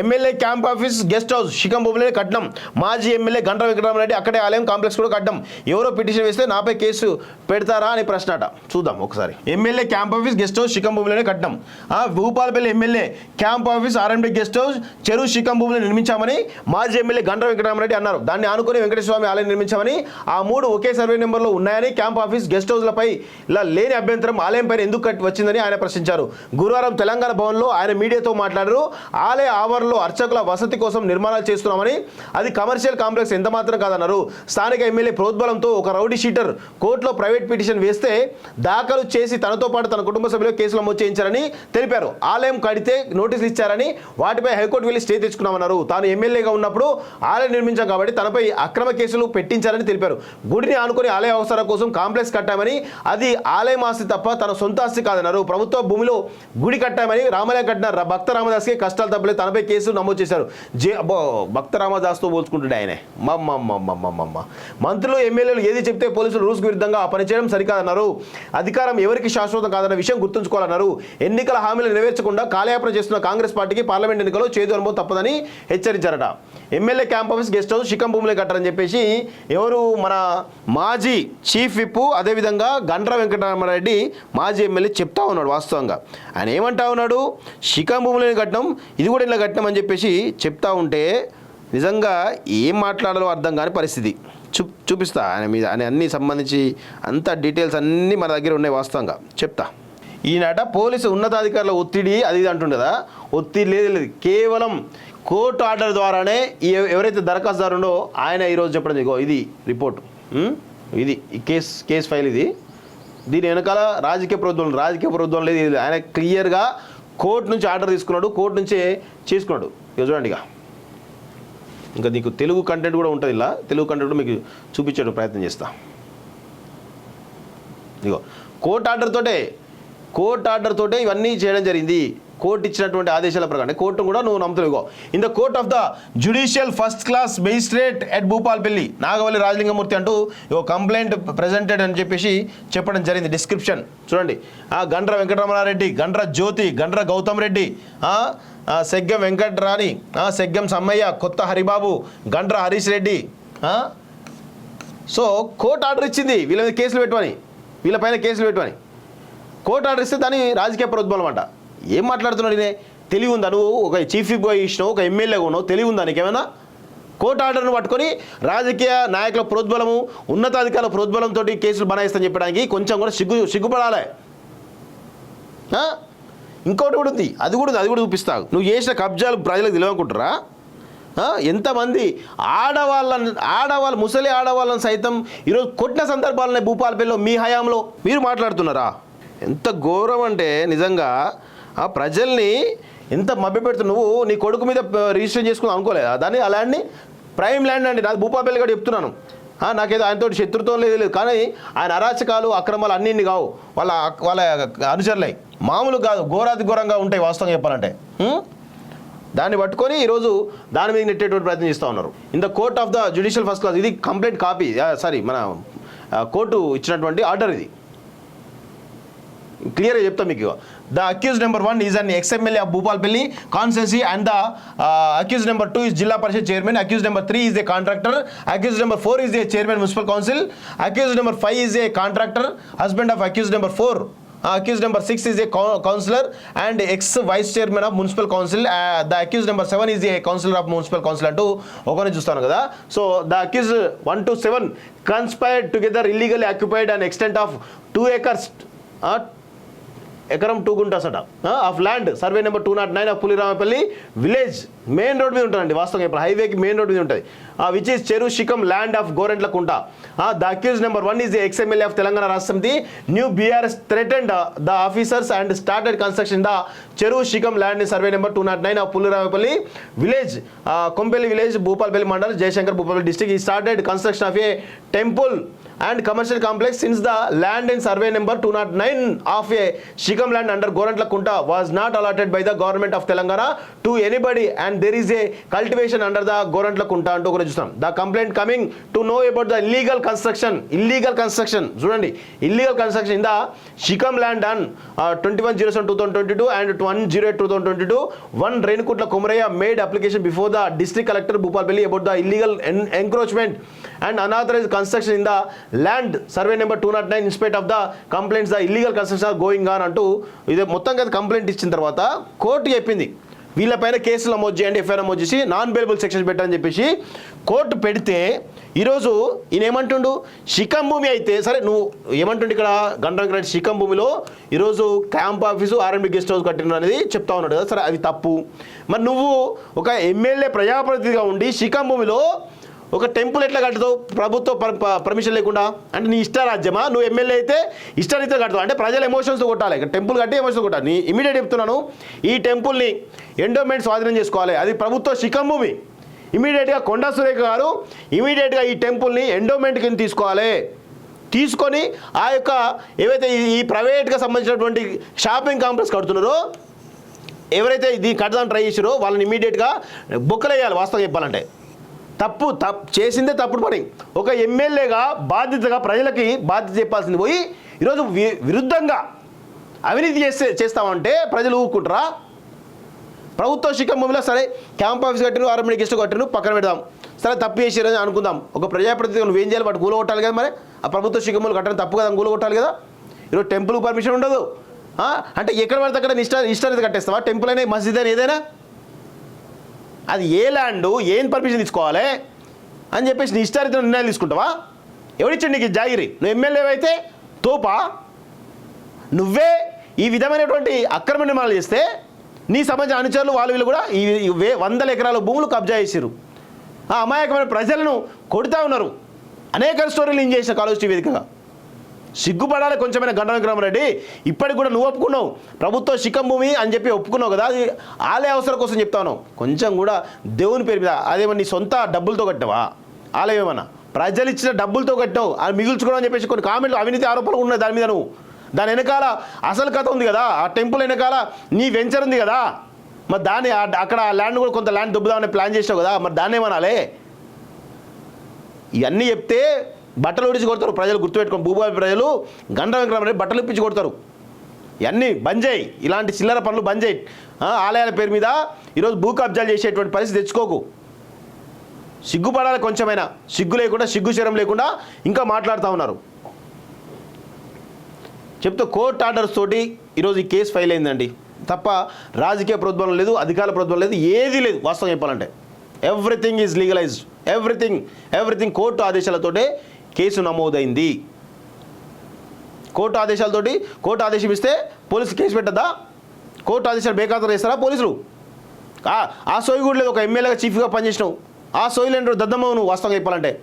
MLA camp office guest house శిఖంబొబ్బులే కట్నం. మాజీ MLA గంట వెంకటరామరెడ్డి అక్కడే ఆలయం కాంప్లెక్స్ కూడా కట్టడం ఎవరో పిటిషన్ వేస్తే నాపై కేసు పెడతారా అని ప్రశ్న అట. చూద్దాం ఒకసారి. MLA camp office guest house శిఖంబొబ్బులనే కట్టడం ఆ Bhupalpalli MLA camp office RMD guest house చెరువు శిఖంబొబ్బులు నిర్మించామని మాజీ ఎమ్మెల్యే గంట వెంకటరామరెడ్డి అన్నారు. దాన్ని ఆనుకుని వెంకటేశ్వర స్వామి ఆలయం నిర్మించామని ఆ మూడు ఒకే సర్వే నెంబర్లో ఉన్నాయని క్యాంప్ ఆఫీస్ గెస్ట్ హౌస్లపై ఇలా లేని అభ్యంతరం ఆలయం పైన ఎందుకు కట్టి వచ్చిందని ఆయన ప్రశ్నించారు. గురువారం తెలంగాణ భవన్లో ఆయన మీడియాతో మాట్లాడారు. ఆలయ ఆవరణ నగర్లో అర్చకుల వసతి కోసం నిర్మాణాలు చేస్తున్నామని అది కమర్షియల్ కాంప్లెక్స్ ఎంత మాత్రం కాదన్నారు. స్థానిక ఎమ్మెల్యే ప్రోద్బలంతో ఒక రౌడీ షీటర్ కోర్టులో ప్రైవేట్ పిటిషన్ వేస్తే దాఖలు చేసి తనతో పాటు తన కుటుంబ సభ్యులు కేసులు నమోదు చేయించారని తెలిపారు. ఆలయం కడితే నోటీసులు ఇచ్చారని వాటిపై హైకోర్టు వెళ్ళి స్టే తెచ్చుకున్నామన్నారు. తాను ఎమ్మెల్యేగా ఉన్నప్పుడు ఆలయం నిర్మించాం కాబట్టి తనపై అక్రమ కేసులు పెట్టించారని తెలిపారు. గుడిని ఆనుకుని ఆలయ అవసరాల కోసం కాంప్లెక్స్ కట్టామని అది ఆలయం ఆస్తి తప్ప తన సొంత ఆస్తి కాదన్నారు. ప్రభుత్వ భూమిలో గుడి కట్టామని రామాలయం కట్టిన భక్త రామదాస్కి కష్టాలు తప్పలేదు. తనపై కేసులు నమోదు చేశారు. జే అబ్బో భక్త రామదాస్తో పోల్చుకుంటుండే ఆయనే. మమ్మమ్మమ్మమ్మమ్మ మంత్రులు ఎమ్మెల్యేలు ఏది చెప్తే పోలీసులు రూల్స్కు విరుద్ధంగా పనిచేయడం సరికాదన్నారు. అధికారం ఎవరికి శాశ్వతం కాదన్న విషయం గుర్తుంచుకోవాలన్నారు. ఎన్నికల హామీలు నెరవేర్చకుండా కాలయాపన చేస్తున్న కాంగ్రెస్ పార్టీకి పార్లమెంట్ ఎన్నికల్లో చేదు అనుభవం తప్పదని హెచ్చరించారట. MLA camp office guest house శిఖం భూములే కట్టారని చెప్పేసి ఎవరు మన మాజీ చీఫ్ విప్ అదేవిధంగా గండ్ర వెంకటరామరెడ్డి మాజీ ఎమ్మెల్యే చెప్తా ఉన్నాడు వాస్తవంగా. ఆయన ఏమంటా ఉన్నాడు? శిఖం భూములని కట్టడం ఇది కూడా ఇలా కట్టడం అని చెప్పేసి చెప్తా ఉంటే నిజంగా ఏం మాట్లాడాలో అర్థం కాని పరిస్థితి. చూ చూపిస్తా. ఆయన మీద ఆయన అన్నీ సంబంధించి అంత డీటెయిల్స్ అన్నీ మన దగ్గర ఉన్నాయి వాస్తవంగా. చెప్తా. ఈనాట పోలీసు ఉన్నతాధికారుల ఒత్తిడి అది ఇది అంటుండే కదా. ఒత్తిడి లేదు లేదు. కేవలం కోర్టు ఆర్డర్ ద్వారానే ఎవరైతే దరఖాస్తుదారుండో ఆయన ఈరోజు చెప్పడం ఇగో ఇది రిపోర్ట్. ఇది కేస్ కేస్ ఫైల్ ఇది. దీని వెనకాల రాజకీయ ప్రభుత్వం రాజకీయ ప్రభుత్వం లేదు లేదు. ఆయన క్లియర్గా కోర్టు నుంచి ఆర్డర్ తీసుకున్నాడు కోర్టు నుంచే చేసుకున్నాడు. ఇక చూడండి ఇక ఇంకా నీకు తెలుగు కంటెంట్ కూడా ఉంటుంది ఇలా తెలుగు కంటెంట్ కూడా మీకు చూపించే ప్రయత్నం చేస్తా. ఇగో కోర్టు ఆర్డర్ తోటే కోర్టు ఆర్డర్ తోటే ఇవన్నీ చేయడం జరిగింది. కోర్టు ఇచ్చినటువంటి ఆదేశాల ప్రకారం అంటే కోర్టు కూడా నువ్వు నమ్ముతావు in the court of the judicial first class magistrate at Bhupalpalli Nagavalli Rajalingamurthy అంటూ ఓ కంప్లైంట్ ప్రెజెంటెడ్ అని చెప్పేసి చెప్పడం జరిగింది. డిస్క్రిప్షన్ చూడండి. ఆ గండ్ర వెంకటరమణారెడ్డి గండ్ర జ్యోతి Gandra Gautam Reddy Seggam Venkatrani Seggam Sammaiah Kotha Haribabu Gandra Harish Reddy so court order ఇచ్చింది. వీళ్ళ మీద కేసులు పెట్టమని. వీళ్ళపైన కేసులు పెట్టమని. కోర్టు ఆర్డర్ ఇస్తే దాన్ని రాజకీయ ప్రోద్బలం అంట. ఏం మాట్లాడుతున్నాడు ఈయన? తెలివి ఉందా నువ్వు? ఒక చీఫ్ బాయ్ ఇచ్చినావు ఒక ఎమ్మెల్యేగా ఉన్నావు తెలివి ఉందా నీకేమైనా కోర్టు ఆర్డర్ను పట్టుకొని రాజకీయ నాయకుల ప్రోద్బలము ఉన్నతాధికారుల ప్రోద్బలంతో కేసులు బనాయిస్తని చెప్పడానికి కొంచెం కూడా సిగ్గు సిగ్గుపడాలి. ఇంకోటి కూడా ఉంది. అది కూడా ఉంది అది కూడా చూపిస్తావు నువ్వు చేసిన కబ్జాలు ప్రజలకు తెలియకుంటారా? ఎంతమంది ఆడవాళ్ళని ఆడవాళ్ళు ముసలి ఆడవాళ్ళని సైతం ఈరోజు కొట్టిన సందర్భాలనే భూపాలపల్లిలో మీ హయాంలో మీరు మాట్లాడుతున్నారా? ఎంత ఘోరం అంటే నిజంగా ఆ ప్రజల్ని ఇంత మభ్యపెడుతు నువ్వు నీ కొడుకు మీద రిజిస్టర్ చేసుకుని అనుకోలేదా దాన్ని ఆ ల్యాండ్ని ప్రైమ్ ల్యాండ్ అండి. నాకు భూపాపల్లి గారు చెప్తున్నాను. నాకేదో ఆయనతో శత్రుత్వం లేదు లేదు. కానీ ఆయన అరాచకాలు అక్రమాలు అన్నింటిని కావు. వాళ్ళ వాళ్ళ అనుచరులై. మామూలు కాదు ఘోరాతి ఘోరంగా ఉంటాయి వాస్తవంగా చెప్పాలంటే. దాన్ని పట్టుకొని ఈరోజు దాని మీద నెట్టేటువంటి ప్రయత్నం చేస్తూ ఉన్నారు. In the court of the judicial first class ఇది కంప్లైంట్ కాపీ. సారీ మన కోర్టు ఇచ్చినటువంటి ఆర్డర్ ఇది. క్లియర్గా చెప్తాం మీకు the accused number one is an ex MLA of Bhupalpalli constituency and the accused number two is Zilla Parishad chairman accused number three is a contractor accused number four is a chairman municipal council accused number five is a contractor husband of accused number four accused number six is a councillor and ex vice chairman of municipal council the accused number seven is a councillor of municipal council అంటూ ఒకరిని చూస్తాను కదా. So the accused one two seven conspired together illegally occupied and extent of two acres ఎకరం two guntas అట. Of land survey number two not nine of Puliramapalli village main road మీద ఉంటుందండి వాస్తవంగా ఇప్పుడు హైవేకి మెయిన్ రోడ్ మీద ఉంటుంది. Which is cheru shikam land of Gorentla Kunta. The accused number one is the ex MLA of Telangana Rashtra Samithi new BRS threatened the officers and started construction the cheruvu shikam land survey number two not nine of Puliramapalli village Kompelli village Bhupalpalli mandal Jayashankar Bhupalpalli district he started construction of a temple and commercial complex since the land and survey number two not nine of a shikam land under Gorantla Kunta was not allotted by the government of Telangana to anybody and there is a cultivation under the Gorantla Kunta అంటూ కూడా చూస్తాం the complaint coming to know about the illegal construction illegal construction చూడండి illegal construction in the shikam land on twenty one zero seven two thousand twenty two and one zero eight two thousand twenty two one Renukutla Kumaraiah made application before the district collector Bhupalpalli about the illegal encroachment and unauthorised construction in the land survey number two not nine in spite of the complaints the illegal construction are going on అంటూ ఇది మొత్తం కదా complaint ఇచ్చిన తర్వాత court చెప్పింది. వీళ్ళపైన కేసులు నమోదు చేయండి ఎఫ్ఐఆర్ నమోదు చేసి నాన్ బెయిలబుల్ సెక్షన్స్ పెట్టని చెప్పేసి కోర్టు పెడితే ఈరోజు ఈయన ఏమంటుండు? శిఖం భూమి అయితే సరే నువ్వు ఏమంటుండు ఇక్కడ? గంటం రెడ్డి శిఖం భూమిలో ఈరోజు camp office RMB guest house కట్టిన అనేది చెప్తా ఉన్నాడు కదా సరే అది తప్పు. మరి నువ్వు ఒక ఎమ్మెల్యే ప్రజాప్రతినిధిగా ఉండి శిఖం భూమిలో ఒక టెంపుల్ ఎట్లా కట్టుతావు ప్రభుత్వ పర్మిషన్ లేకుండా? అంటే నీ ఇష్టారాజ్యమా నువ్వు ఎమ్మెల్యే అయితే ఇష్టారీతిగా కడతావు. అంటే ప్రజల ఎమోషన్స్ కొట్టాలి. టెంపుల్ కట్టి ఎమోషన్స్ కొట్టాలి. నీ ఇమీడియట్ చెప్తున్నాను ఈ టెంపుల్ని ఎండోమెంట్ స్వాధీనం చేసుకోవాలి. అది ప్రభుత్వ శిఖం భూమి. ఇమీడియట్గా కొండా సురేఖ గారు ఇమీడియట్గా ఈ టెంపుల్ని ఎండోమెంట్ కింద తీసుకోవాలి. తీసుకొని ఆ యొక్క ఏవైతే ఈ- ప్రైవేట్గా సంబంధించినటువంటి షాపింగ్ కాంప్లెక్స్ కడుతున్నారో ఎవరైతే ఇది కడదాని ట్రై చేసారో వాళ్ళని ఇమీడియట్గా బొక్కలేయాలి వాస్తవం చెప్పాలంటే. తప్పు తప్పు చేసిందే తప్పుడు పని. ఒక ఎమ్మెల్యేగా బాధ్యతగా ప్రజలకి బాధ్యత చెప్పాల్సింది పోయి ఈరోజు వి- విరుద్ధంగా అవినీతి చేస్తే చేస్తామంటే ప్రజలు ఊరుకుంటారా? ప్రభుత్వ శిఖం భూమిలో సరే క్యాంప్ ఆఫీస్ కట్టిన ఆర్ఎండి గెస్ట్ కట్టిన పక్కన పెడదాం. సరే తప్పు చేసారని అనుకుందాం. ఒక ప్రజాప్రతినిధి నువ్వు ఏం చేయాలి వాటి కూలగొట్టాలి కదా మరి. ఆ ప్రభుత్వ శిఖములు కట్టడం తప్పు కదా కూలగొట్టాలి కదా. ఈరోజు టెంపుల్ పర్మిషన్ ఉండదు. అంటే ఎక్కడ పడితే అక్కడ ఇష్ట ఇష్టాన్ని కట్టేస్తావా? టెంపుల్ అయినా మస్జిద్ అయినా ఏదైనా? అది ఏ ల్యాండ్ ఏం పర్మిషన్ తీసుకోవాలి అని చెప్పేసి నీ ఇష్టారీత నిర్ణయాలు తీసుకుంటావా? ఎవడిచ్చాడు నీకు జాగిరి? నువ్వు ఎమ్మెల్యే అయితే తోపా? నువ్వే ఈ విధమైనటువంటి అక్రమ నిర్మాణాలు చేస్తే నీ సమాజ అనుచరులు వాళ్ళు వీళ్ళు కూడా ఈ వే వందల ఎకరాల భూములు కబ్జా చేసిరు ఆ అమాయకమైన ప్రజలను కొడుతూ ఉన్నారు. అనేక స్టోరీలు ఏం చేసిన కాలేజ్ టీవీ వేదికగా. సిగ్గుపడాలి కొంచెమైనా గంట విక్రమరెడ్డి ఇప్పటికి కూడా నువ్వు ఒప్పుకున్నావు. ప్రభుత్వ శిఖం భూమి అని చెప్పి ఒప్పుకున్నావు కదా అది ఆలయ అవసరం కోసం చెప్తాను. కొంచెం కూడా దేవుని పేరు మీద అదేమన్నా నీ సొంత డబ్బులతో కట్టావా ఆలయం ఏమన్నా? ప్రజలు ఇచ్చిన డబ్బులతో కట్టావు అది మిగుల్చుకోవడం అని చెప్పేసి కొన్ని కామెంట్లు అవినీతి ఆరోపణలు ఉన్నాయి దాని మీద నువ్వు. దాని వెనకాల అసలు కథ ఉంది కదా ఆ టెంపుల్ వెనకాల నీ వెంచర్ ఉంది కదా. మరి దాన్ని అక్కడ ఆ ల్యాండ్ కూడా కొంత ల్యాండ్ దుబ్బుదామని ప్లాన్ చేసావు కదా మరి దాన్ని ఏమనాలి? ఇవన్నీ చెప్తే బట్టలు ఉడిచి కొడతారు ప్రజలు గుర్తుపెట్టుకోండి. భూభావి ప్రజలు గండ వెంకటరామరెడ్డి బట్టలు ఇప్పించి కొడతారు. ఇవన్నీ బంద్ చేయి ఇలాంటి చిల్లర పనులు బంద్ చేయి ఆలయాల పేరు మీద ఈరోజు భూ కబ్జాలు చేసేటువంటి పరిస్థితి తెచ్చుకోకు. సిగ్గుపడాలి కొంచెమైనా. సిగ్గు లేకుండా సిగ్గు శరం లేకుండా ఇంకా మాట్లాడుతూ ఉన్నారు. చెప్తే కోర్ట్ ఆర్డర్స్ తోటి ఈరోజు ఈ కేసు ఫైల్ అయిందండి. తప్ప రాజకీయ ప్రభుత్వం లేదు అధికార ప్రభుత్వం లేదు ఏది లేదు వాస్తవం చెప్పాలంటే. Everything is legalised everything everything court ఆదేశాలతోటే case నమోదైంది. కోర్టు ఆదేశాలతోటి కోర్టు ఆదేశం ఇస్తే పోలీసు కేసు పెట్టద్దా? కోర్టు ఆదేశాలు బేఖాతరు చేస్తారా పోలీసులు? ఆ- సోయి కూడా లేదు. ఒక ఎమ్మెల్యేగా చీఫ్గా పనిచేసినావు. ఆ సోయి లేని దద్దమ్మ నువ్వు వాస్తవంగా చెప్పాలంటే.